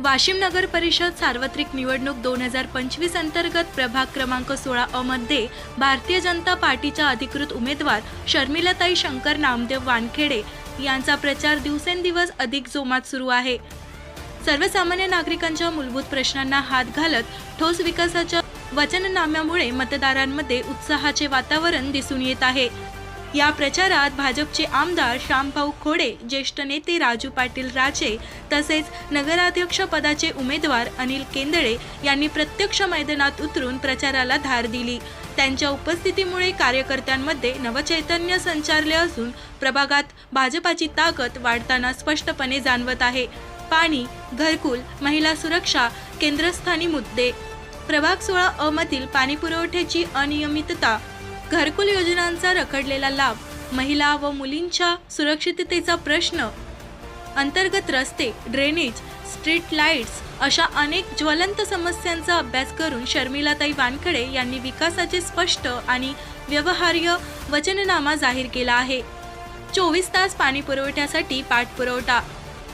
वाशिम नगर परिषद सार्वत्रिक निवडणूक दोन हजार पंचवीस अंतर्गत प्रभाग क्रमांक सोळा अ मध्ये भारतीय जनता पार्टीच्या अधिकृत उमेदवार शर्मिलाताई शंकर नामदेव वानखेडे यांचा प्रचार दिवसेंदिवस अधिक जोमात सुरू आहे. सर्वसामान्य नागरिकांच्या मूलभूत प्रश्नांना हात घालत ठोस विकासाच्या वचननाम्यामुळे मतदारांमध्ये उत्साहाचे वातावरण दिसून येत आहे. या प्रचारात भाजपचे आमदार श्यामभाऊ खोडे ज्येष्ठ नेते राजू पाटील राजे तसेच नगराध्यक्ष पदाचे उमेदवार अनिल केंदळे यांनी प्रत्यक्ष मैदानात उतरून प्रचाराला धार दिली. त्यांच्या उपस्थितीमुळे कार्यकर्त्यांमध्ये नवचैतन्य संचारले असून प्रभागात भाजपाची ताकद वाढताना स्पष्टपणे जाणवत आहे. पाणी घरकुल महिला सुरक्षा केंद्रस्थानी मुद्दे प्रभाग सोळा अमधील पाणीपुरवठ्याची पाणी पुरवठ्याची अनियमितता घरकुल योजनांचा रखडलेला लाभ महिला व मुलींच्या सुरक्षिततेचा प्रश्न. अंतर्गत रस्ते ड्रेनेज स्ट्रीट लाईट्स अशा अनेक ज्वलंत समस्यांचा अभ्यास करून शर्मिलाताई वानखडे यांनी विकासाचे स्पष्ट आणि व्यवहार्य वचननामा जाहीर केला आहे. चोवीस तास पाणी पुरवठ्यासाठी पाठपुरवठा.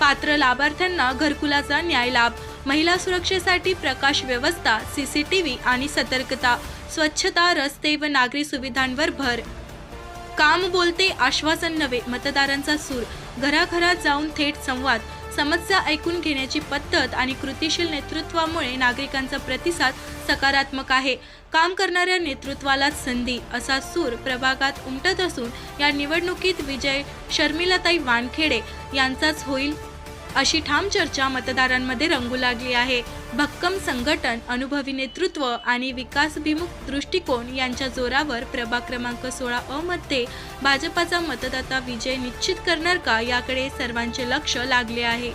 पात्र लाभार्थ्यांना घरकुलाचा न्याय लाभ महिला सुरक्षेसाठी प्रकाश व्यवस्था सीसीटीव्ही आणि सतर्कता स्वच्छता रस्ते व नागरी सुविधांवर भर. काम बोलते आश्वासन नव्हे मतदारांचा सूर. घराघरात जाऊन थेट संवाद. समस्या ऐकून घेण्याची पद्धत आणि कृतिशील नेतृत्वामुळे नागरिकांचा प्रतिसाद सकारात्मक आहे. काम करणाऱ्या नेतृत्वालाच संधी असा सूर प्रभागात उमटत असून या निवडणुकीत विजय शर्मिलाताई वानखेडे यांचाच होईल अशी ठाम चर्चा मतदारांमध्ये रंगू लागली आहे. भक्कम संघटन अनुभवी नेतृत्व आणि विकासभिमुख दृष्टिकोन यांच्या जोरावर प्रभाग क्रमांक सोळा अ मध्ये भाजपाचा मतदाता विजय निश्चित करणार का याकडे सर्वांचे लक्ष लागले आहे.